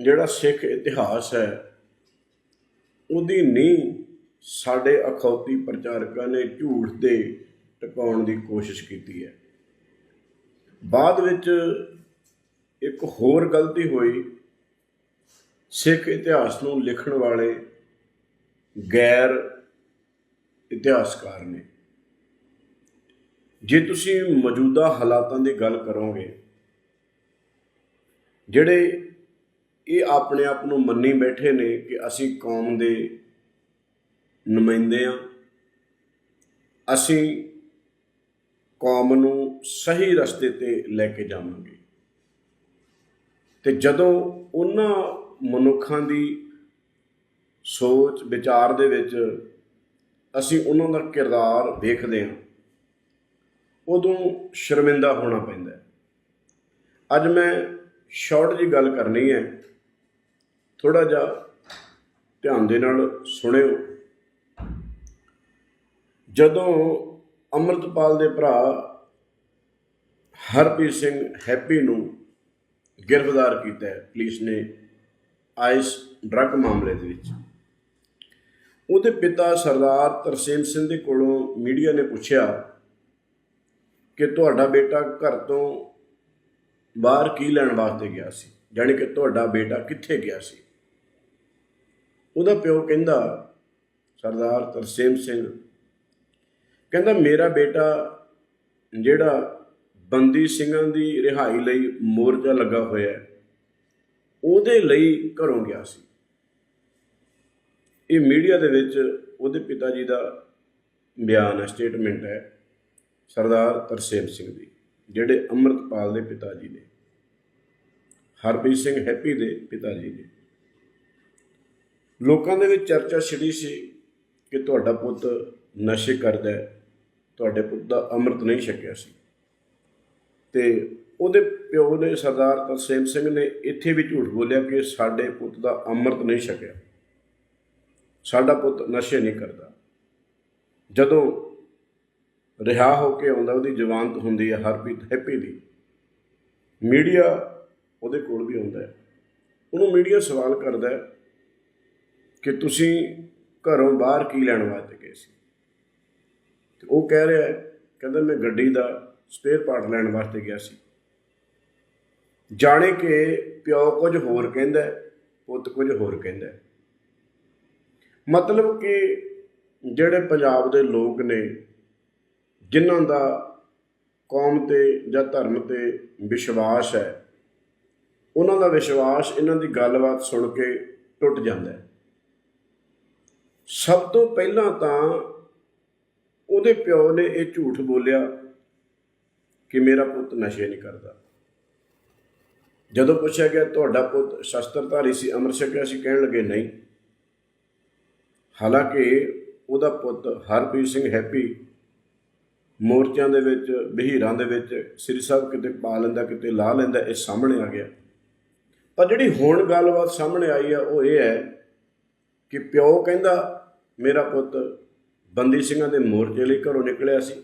ਜਿਹੜਾ ਸਿੱਖ ਇਤਿਹਾਸ ਹੈ, ਉਹਦੀ ਨੀਂਹ ਸਾਡੇ ਅਖੌਤੀ ਪ੍ਰਚਾਰਕਾਂ ਨੇ ਝੂਠ 'ਤੇ ਟਿਕਾਉਣ ਦੀ ਕੋਸ਼ਿਸ਼ ਕੀਤੀ ਹੈ। ਬਾਅਦ ਵਿੱਚ ਇੱਕ ਹੋਰ ਗਲਤੀ ਹੋਈ, ਸਿੱਖ ਇਤਿਹਾਸ ਨੂੰ ਲਿਖਣ ਵਾਲੇ ਗੈਰ ਇਤਿਹਾਸਕਾਰ ਨੇ। ਜੇ ਤੁਸੀਂ ਮੌਜੂਦਾ ਹਾਲਾਤਾਂ ਦੀ ਗੱਲ ਕਰੋਗੇ, ਜਿਹੜੇ ਇਹ ਆਪਣੇ ਆਪ ਨੂੰ ਮੰਨੀ ਬੈਠੇ ਨੇ ਕਿ ਅਸੀਂ ਕੌਮ ਦੇ ਨੁਮਾਇੰਦੇ ਆ ਅਸੀਂ ਕੌਮ ਨੂੰ ਸਹੀ ਰਸਤੇ ਤੇ ਲੈ ਕੇ ਜਾਵਾਂਗੇ। ਤੇ ਜਦੋਂ ਉਹਨਾਂ ਮਨੁੱਖਾਂ ਦੀ ਸੋਚ, ਵਿਚਾਰ ਦੇ ਵਿੱਚ ਅਸੀਂ ਉਹਨਾਂ ਦਾ ਕਿਰਦਾਰ ਦੇਖਦੇ ਹਾਂ, ਉਦੋਂ ਸ਼ਰਮਿੰਦਾ ਹੋਣਾ ਪੈਂਦਾ ਅੱਜ ਮੈਂ ਸ਼ਾਰਟ ਜੀ ਗੱਲ ਕਰਨੀ ਹੈ। ਥੋੜਾ ਜਿਹਾ ਧਿਆਨ ਦੇ ਨਾਲ ਸੁਣਿਓ। ਜਦੋਂ ਅਮਰਤਪਾਲ ਦੇ ਭਰਾ ਹਰਪ੍ਰੀਤ ਸਿੰਘ ਹੈਪੀ ਨੂੰ ਗ੍ਰਿਫਤਾਰ ਕੀਤਾ ਪੁਲਿਸ ਨੇ ਆਇਸ ਡਰੱਗ ਮਾਮਲੇ ਦੇ ਵਿੱਚ। ਉਹਦੇ ਪਿਤਾ ਸਰਦਾਰ ਤਰਸੇਮ ਸਿੰਘ ਦੇ ਕੋਲੋਂ ਮੀਡੀਆ ਨੇ ਪੁੱਛਿਆ ਕਿ ਤੁਹਾਡਾ ਬੇਟਾ ਘਰ ਤੋਂ ਬਾਹਰ ਕੀ ਲੈਣ ਵਾਸਤੇ ਗਿਆ ਸੀ? ਜਾਣੀ ਕਿ ਤੁਹਾਡਾ ਬੇਟਾ ਕਿੱਥੇ ਗਿਆ ਸੀ? ਉਹਦਾ ਪਿਓ ਕਹਿੰਦਾ, ਸਰਦਾਰ ਤਰਸੇਮ ਸਿੰਘ, ਕਹਿੰਦਾ ਮੇਰਾ ਬੇਟਾ ਜਿਹੜਾ ਬੰਦੀ ਸਿੰਘਾਂ ਦੀ ਰਿਹਾਈ ਲਈ ਮੋਰਚਾ ਲੱਗਾ ਹੋਇਆ ਹੈ, ਉਹਦੇ ਲਈ ਘਰੋਂ ਗਿਆ ਸੀ। ਇਹ ਮੀਡੀਆ ਦੇ ਵਿੱਚ ਉਹਦੇ ਪਿਤਾ ਜੀ ਦਾ ਬਿਆਨ ਹੈ, ਸਟੇਟਮੈਂਟ ਹੈ, ਸਰਦਾਰ ਤਰਸੇਮ ਸਿੰਘ ਦੀ, ਜਿਹੜੇ ਅੰਮ੍ਰਿਤਪਾਲ ਦੇ ਪਿਤਾ ਜੀ ਨੇ, ਹਰਪ੍ਰੀਤ ਸਿੰਘ ਹੈਪੀ ਦੇ ਪਿਤਾ ਜੀ ਨੇ। ਲੋਕਾਂ ਦੇ ਵਿੱਚ ਚਰਚਾ ਛਿੜੀ ਸੀ ਕਿ ਤੁਹਾਡਾ ਪੁੱਤ ਨਸ਼ੇ ਕਰਦਾ ਹੈ, ਤੁਹਾਡੇ ਪੁੱਤ ਦਾ ਅੰਮ੍ਰਿਤ ਨਹੀਂ ਛਕਿਆ ਸੀ। ਤੇ ਉਹਦੇ ਪਿਓ ਨੇ ਸਰਦਾਰ ਤਰਸੇਮ ਸਿੰਘ ਨੇ ਇੱਥੇ ਵੀ ਝੂਠ ਬੋਲਿਆ ਕਿ ਸਾਡੇ ਪੁੱਤ ਦਾ ਅੰਮ੍ਰਿਤ ਨਹੀਂ ਛਕਿਆ। ਸਾਡਾ ਪੁੱਤ ਨਸ਼ੇ ਨਹੀਂ ਕਰਦਾ। ਜਦੋਂ ਰਿਹਾ ਹੋ ਕੇ ਆਉਂਦਾ, ਉਹਦੀ ਜਵਾਨਤ ਹੁੰਦੀ ਹੈ ਹਰਪ੍ਰੀਤ ਹੈਪੀ ਦੀ। ਮੀਡੀਆ ਉਹਦੇ ਕੋਲ ਵੀ ਆਉਂਦਾ ਹੈ। ਉਹਨੂੰ ਮੀਡੀਆ ਸਵਾਲ ਕਰਦਾ ਹੈ ਕਿ ਤੁਸੀਂ ਘਰੋਂ ਬਾਹਰ ਕੀ ਲੈਣ ਵਾਸਤੇ ਗਏ ਸੀ? ਤੇ ਉਹ ਕਹਿ ਰਿਹਾ, ਕਹਿੰਦਾ, ਮੈਂ ਗੱਡੀ ਦਾ ਸਪੇਅਰ ਪਾਰਟ ਲੈਣ ਵਾਸਤੇ ਗਿਆ ਸੀ। ਜਾਣੇ ਕਿ ਪਿਓ ਕੁਝ ਹੋਰ ਕਹਿੰਦਾ, ਪੁੱਤ ਕੁਝ ਹੋਰ ਕਹਿੰਦਾ। ਮਤਲਬ ਕਿ ਜਿਹੜੇ ਪੰਜਾਬ ਦੇ ਲੋਕ ਨੇ, ਜਿਨ੍ਹਾਂ ਦਾ ਕੌਮ ਤੇ ਜਾਂ ਧਰਮ ਤੇ ਵਿਸ਼ਵਾਸ ਹੈ, ਉਹਨਾਂ ਦਾ ਵਿਸ਼ਵਾਸ ਇਹਨਾਂ ਦੀ ਗੱਲਬਾਤ ਸੁਣ ਕੇ ਟੁੱਟ ਜਾਂਦਾ ਹੈ। ਸਭ ਤੋਂ ਪਹਿਲਾਂ ਤਾਂ ਉਹਦੇ ਪਿਓ ਨੇ ਇਹ ਝੂਠ ਬੋਲਿਆ ਕਿ ਮੇਰਾ ਪੁੱਤ ਨਸ਼ੇ ਨਹੀਂ ਕਰਦਾ। ਜਦੋਂ ਪੁੱਛਿਆ ਗਿਆ, ਤੁਹਾਡਾ ਪੁੱਤ ਸ਼ਸਤਰਧਾਰੀ ਸੀ? ਅਮਰ ਛਕਿਆ ਸੀ, ਕਹਿਣ ਲੱਗੇ, ਨਹੀਂ। ਹਾਲਾਂਕਿ ਉਹਦਾ ਪੁੱਤ ਹਰਪ੍ਰੀਤ ਸਿੰਘ ਹੈਪੀ ਮੋਰਚਿਆਂ ਦੇ ਵਿੱਚ ਬਹੀਰਾਂ ਦੇ ਵਿੱਚ, ਸ੍ਰੀ ਸਾਹਿਬ ਕਿਤੇ ਪਾ ਲੈਂਦਾ, ਕਿਤੇ ਲਾ ਲੈਂਦਾ, ਇਹ ਸਾਹਮਣੇ ਆ ਗਿਆ। ਪਰ ਜਿਹੜੀ ਹੁਣ ਗੱਲਬਾਤ ਸਾਹਮਣੇ ਆਈ ਆ, ਉਹ ਇਹ ਹੈ ਕਿ ਪਿਓ ਕਹਿੰਦਾ ਮੇਰਾ ਪੁੱਤ ਬੰਦੀ ਸਿੰਘਾਂ ਦੇ ਮੋਰਚੇ ਲਈ ਘਰੋਂ ਨਿਕਲਿਆ ਸੀ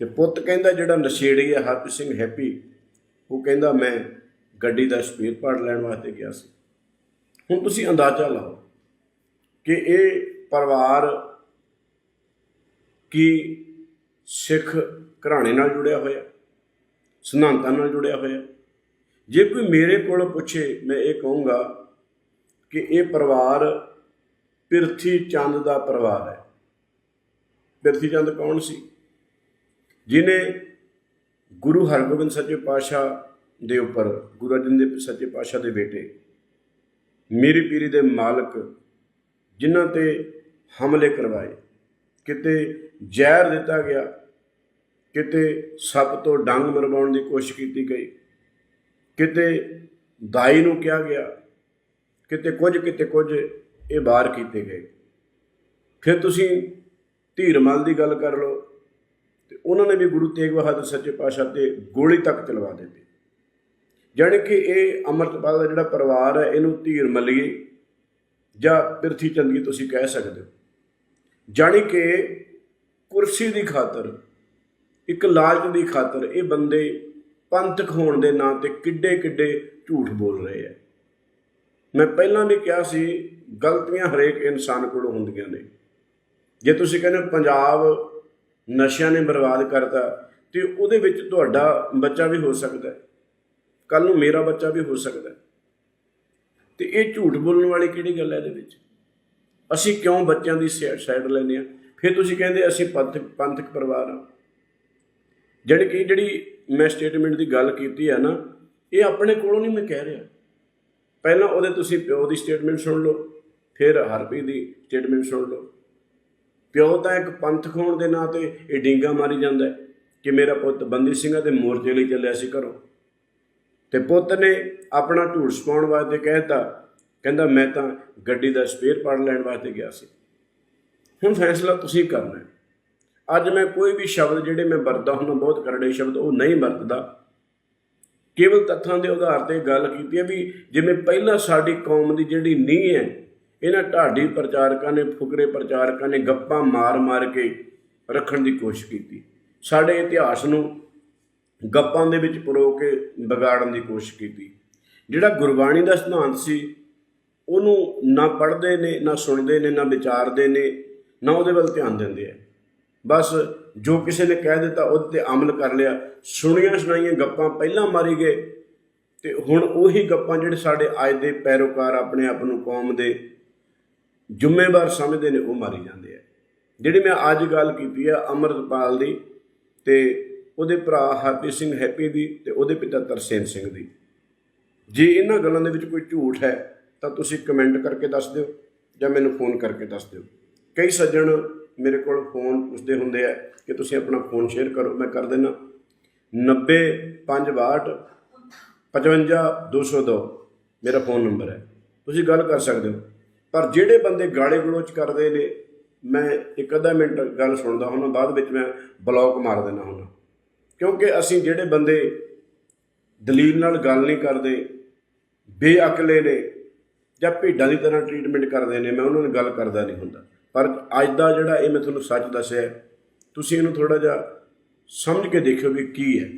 ਤੇ ਪੁੱਤ ਕਹਿੰਦਾ ਜਿਹੜਾ ਨਸ਼ੇੜੀ ਹੈ ਹਰਪ੍ਰੀਤ ਸਿੰਘ ਹੈਪੀ, ਉਹ ਕਹਿੰਦਾ ਮੈਂ ਗੱਡੀ ਦਾ ਸਪੇਅਰ ਪਾਰਟ ਲੈਣ ਵਾਸਤੇ ਗਿਆ ਸੀ। ਹੁਣ ਤੁਸੀਂ ਅੰਦਾਜ਼ਾ ਲਾਓ ਕਿ ਇਹ ਪਰਿਵਾਰ ਕੀ ਸਿੱਖ ਘਰਾਣੇ ਨਾਲ ਜੁੜਿਆ ਹੋਇਆ, ਸਿਧਾਂਤਾਂ ਨਾਲ ਜੁੜਿਆ ਹੋਇਆ? ਜੇ ਕੋਈ ਮੇਰੇ ਕੋਲ ਪੁੱਛੇ, ਮੈਂ ਇਹ ਕਹੂੰਗਾ ਕਿ ਇਹ ਪਰਿਵਾਰ ਪਿਰਥੀ ਚੰਦ ਦਾ ਪਰਿਵਾਰ ਹੈ। ਪਿਰਥੀ ਚੰਦ ਕੌਣ ਸੀ? ਜਿਨੇ ਗੁਰੂ ਹਰਗੋਬਿੰਦ ਸੱਚੇ ਪਾਤਸ਼ਾਹ ਦੇ ਉੱਪਰ, ਗੁਰੂ ਅਰਜਨ ਦੇਵ ਸੱਚੇ ਪਾਤਸ਼ਾਹ ਦੇ ਬੇਟੇ, ਮੇਰੀ ਪੀਰੀ ਦੇ ਮਾਲਕ, ਜਿਨ੍ਹਾਂ ਤੇ ਹਮਲੇ ਕਰਵਾਏ, ਕਿਤੇ ਜ਼ਹਿਰ ਦਿੱਤਾ ਗਿਆ, ਕਿਤੇ ਸੱਪ ਤੋਂ ਡੰਗ ਮਰਵਾਉਣ ਦੀ ਕੋਸ਼ਿਸ਼ ਕੀਤੀ ਗਈ, ਕਿਤੇ ਦਾਈ ਨੂੰ ਕਿਹਾ ਗਿਆ, ਕਿਤੇ ਕੁਝ ਕਿਤੇ ਕੁਝ ਇਹ ਬਾਹਰ ਕੀਤੇ ਗਏ। ਫਿਰ ਤੁਸੀਂ ਧੀਰਮਲ ਦੀ ਗੱਲ ਕਰ ਲਓ ਤੇ ਉਹਨਾਂ ਨੇ ਵੀ ਗੁਰੂ ਤੇਗ ਬਹਾਦਰ ਸੱਚੇ ਪਾਤਸ਼ਾਹ ਤੇ ਗੋਲੀ ਤੱਕ ਚਲਵਾ ਦਿੱਤੀ। ਜਾਣੀ ਕਿ ਇਹ ਅਮਰਤਪਾਲ ਦਾ ਜਿਹੜਾ ਪਰਿਵਾਰ ਹੈ, ਇਹਨੂੰ ਧੀਰ ਮਲੀਏ ਜਾਂ ਪਿਰਥੀ ਚੰਦਗੀ ਤੁਸੀਂ ਕਹਿ ਸਕਦੇ ਹੋ। ਜਾਣੀ ਕਿ ਕੁਰਸੀ ਦੀ ਖਾਤਰ, ਇੱਕ ਲਾਲਚ ਦੀ ਖਾਤਰ ਇਹ ਬੰਦੇ ਪੰਥਕ ਹੋਣ ਦੇ ਨਾਂ ਤੇ ਕਿੱਡੇ ਕਿੱਡੇ ਝੂਠ ਬੋਲ ਰਹੇ ਆ। ਮੈਂ ਪਹਿਲਾਂ ਵੀ ਕਿਹਾ ਸੀ ਗਲਤੀਆਂ ਹਰੇਕ ਇਨਸਾਨ ਕੋਲੋਂ ਹੁੰਦੀਆਂ ਨੇ। ਜੇ ਤੁਸੀਂ ਕਹਿੰਦੇ ਹੋ ਪੰਜਾਬ ਨਸ਼ਿਆਂ ਨੇ ਬਰਬਾਦ ਕਰਤਾ, ਤੇ ਉਹਦੇ ਵਿੱਚ ਤੁਹਾਡਾ ਬੱਚਾ ਵੀ ਹੋ ਸਕਦਾ ਹੈ। ਕੱਲ ਨੂੰ ਮੇਰਾ ਬੱਚਾ ਵੀ ਹੋ ਸਕਦਾ ਹੈ। ਤੇ ਇਹ ਝੂਠ ਬੋਲਣ ਵਾਲੀ ਕਿਹੜੀ ਗੱਲ ਹੈ ਇਹਦੇ ਵਿੱਚ? ਅਸੀਂ ਕਿਉਂ ਬੱਚਿਆਂ ਦੀ ਸਾਈਡ ਲੈਂਦੇ ਆ ਫਿਰ ਤੁਸੀਂ ਕਹਿੰਦੇ ਅਸੀਂ ਪੰਥਕ ਪੰਥਕ ਪਰਿਵਾਰ ਆ ਜਿਹੜੀ ਕਿ ਜਿਹੜੀ ਮੈਂ ਸਟੇਟਮੈਂਟ ਦੀ ਗੱਲ ਕੀਤੀ ਹੈ ਨਾ, ਇਹ ਆਪਣੇ ਕੋਲੋਂ ਨਹੀਂ ਮੈਂ ਕਹਿ ਰਿਹਾ। ਪਹਿਲਾਂ ਉਹਦੇ ਤੁਸੀਂ ਪਿਓ ਦੀ ਸਟੇਟਮੈਂਟ ਸੁਣ ਲਓ। ਫਿਰ ਹਰਪ੍ਰੀਤ ਦੀ ਸਟੇਟਮੈਂਟ ਸੁਣ ਲਓ। ਪਿਓ ਤਾਂ ਇੱਕ ਪੰਥ ਖੋਣ ਦੇ ਨਾਂ ਤੇ ਇਹ ਡਿੰਗਾ ਮਾਰੀ ਜਾਂਦਾ ਕਿ ਮੇਰਾ ਪੁੱਤ ਬੰਦੀ ਸਿੰਘਾਂ ਦੇ ਮੋਰਚੇ ਲਈ ਚੱਲਿਆ ਸੀ ਘਰੋਂ। ਤੇ ਪੁੱਤ ਨੇ ਆਪਣਾ ਝੂਠ ਸਪਾਉਣ ਵਾਸਤੇ ਕਹਿਤਾ ਕਹਿੰਦਾ, ਮੈਂ ਤਾਂ ਗੱਡੀ ਦਾ ਸਪੇਅਰ ਪਾਰਟ ਲੈਣ ਵਾਸਤੇ ਗਿਆ ਸੀ। ਹੁਣ ਫੈਸਲਾ ਤੁਸੀਂ ਕਰਨਾ ਹੈ। ਅੱਜ ਮੈਂ ਕੋਈ ਵੀ ਸ਼ਬਦ ਜਿਹੜੇ ਮੈਂ ਵਰਤਦਾ ਹੁੰਦਾ, ਬਹੁਤ ਕਰੜੇ ਸ਼ਬਦ, ਉਹ ਨਹੀਂ ਵਰਤਦਾ। ਕੇਵਲ ਤੱਥਾਂ ਦੇ ਆਧਾਰ ਤੇ ਗੱਲ ਕੀਤੀ ਹੈ ਵੀ ਜਿਵੇਂ ਪਹਿਲਾਂ ਸਾਡੀ ਕੌਮ ਦੀ ਜਿਹੜੀ ਨੀਂਹ ਹੈ ਇਹਨਾਂ ਢਾਡੀ ਪ੍ਰਚਾਰਕਾਂ ਨੇ, ਫੁਕਰੇ ਪ੍ਰਚਾਰਕਾਂ ਨੇ ਗੱਪਾਂ ਮਾਰ-ਮਾਰ ਕੇ ਰੱਖਣ ਦੀ ਕੋਸ਼ਿਸ਼ ਕੀਤੀ। ਸਾਡੇ ਇਤਿਹਾਸ ਨੂੰ ਗੱਪਾਂ ਦੇ ਵਿੱਚ ਪਰੋ ਕੇ ਵਿਗਾੜਨ ਦੀ ਕੋਸ਼ਿਸ਼ ਕੀਤੀ। ਜਿਹੜਾ ਗੁਰਬਾਣੀ ਦਾ ਸਿਧਾਂਤ ਸੀ, ਉਹਨੂੰ ਨਾ ਪੜ੍ਹਦੇ ਨੇ, ਨਾ ਸੁਣਦੇ ਨੇ, ਨਾ ਵਿਚਾਰਦੇ ਨੇ, ਨਾ ਉਹਦੇ ਵੱਲ ਧਿਆਨ ਦਿੰਦੇ ਆ। ਬਸ ਜੋ ਕਿਸੇ ਨੇ ਕਹਿ ਦਿੱਤਾ, ਉਹਦੇ ਤੇ ਅਮਲ ਕਰ ਲਿਆ। ਸੁਣੀਆਂ ਸੁਣਾਈਆਂ ਗੱਪਾਂ ਪਹਿਲਾਂ ਮਾਰੀ ਗਏ ਤੇ ਹੁਣ ਉਹੀ ਗੱਪਾਂ ਜਿਹੜੇ ਸਾਡੇ ਅੱਜ ਦੇ ਪੈਰੋਕਾਰ ਆਪਣੇ ਆਪ ਨੂੰ ਕੌਮ ਦੇ ਜ਼ਿੰਮੇਵਾਰ ਸਮਝਦੇ ਨੇ, ਉਹ ਮਾਰੀ ਜਾਂਦੇ ਆ। ਜਿਹੜੀ ਮੈਂ ਅੱਜ ਗੱਲ ਕੀਤੀ ਆ ਅਮਰਤਪਾਲ ਦੀ ਤੇ ਉਹਦੇ ਭਰਾ ਹਰਪ੍ਰੀਤ ਸਿੰਘ ਹੈਪੀ ਦੀ ਤੇ ਉਹਦੇ ਪਿਤਾ ਤਰਸੇਮ ਸਿੰਘ ਦੀ। ਜੇ ਇਹਨਾਂ ਗੱਲਾਂ ਦੇ ਵਿੱਚ ਕੋਈ ਝੂਠ ਹੈ, ਤਾਂ ਤੁਸੀਂ ਕਮੈਂਟ ਕਰਕੇ ਦੱਸ ਦਿਓ ਜਾਂ ਮੈਨੂੰ ਫੋਨ ਕਰਕੇ ਦੱਸ ਦਿਓ। ਕਈ ਸੱਜਣ ਮੇਰੇ ਕੋਲ ਫੋਨ ਪੁੱਛਦੇ ਹੁੰਦੇ ਆ ਕਿ ਤੁਸੀਂ ਆਪਣਾ ਫੋਨ ਸ਼ੇਅਰ ਕਰੋ, ਮੈਂ ਕਰ ਦਿੰਦਾ 90 562 55 202 ਮੇਰਾ ਫੋਨ ਨੰਬਰ ਹੈ। ਤੁਸੀਂ ਗੱਲ ਕਰ ਸਕਦੇ ਹੋ। ਪਰ ਜਿਹੜੇ ਬੰਦੇ ਗਾਲੇ ਗਲੋਚ ਕਰਦੇ ਨੇ, ਮੈਂ ਇੱਕ ਅੱਧਾ ਮਿੰਟ ਗੱਲ ਸੁਣਦਾ ਹੁੰਦਾ, ਬਾਅਦ ਵਿੱਚ ਮੈਂ ਬਲੌਕ ਮਾਰ ਦਿੰਦਾ ਹੁੰਦਾ। ਕਿਉਂਕਿ ਅਸੀਂ ਜਿਹੜੇ ਬੰਦੇ ਦਲੀਲ ਨਾਲ ਗੱਲ ਨਹੀਂ ਕਰਦੇ, ਬੇਅਕਲੇ ਨੇ ਜਾਂ ਭੇਡਾਂ ਦੀ ਤਰ੍ਹਾਂ ਟ੍ਰੀਟਮੈਂਟ ਕਰਦੇ ਨੇ, ਮੈਂ ਉਹਨਾਂ ਨਾਲ ਗੱਲ ਕਰਦਾ ਨਹੀਂ ਹੁੰਦਾ। ਪਰ ਅੱਜ ਦਾ ਜਿਹੜਾ ਇਹ ਮੈਂ ਤੁਹਾਨੂੰ ਸੱਚ ਦੱਸਿਆ, ਤੁਸੀਂ ਇਹਨੂੰ ਥੋੜਾ ਜਿਹਾ ਸਮਝ ਕੇ ਦੇਖਿਓ ਵੀ ਕੀ ਹੈ।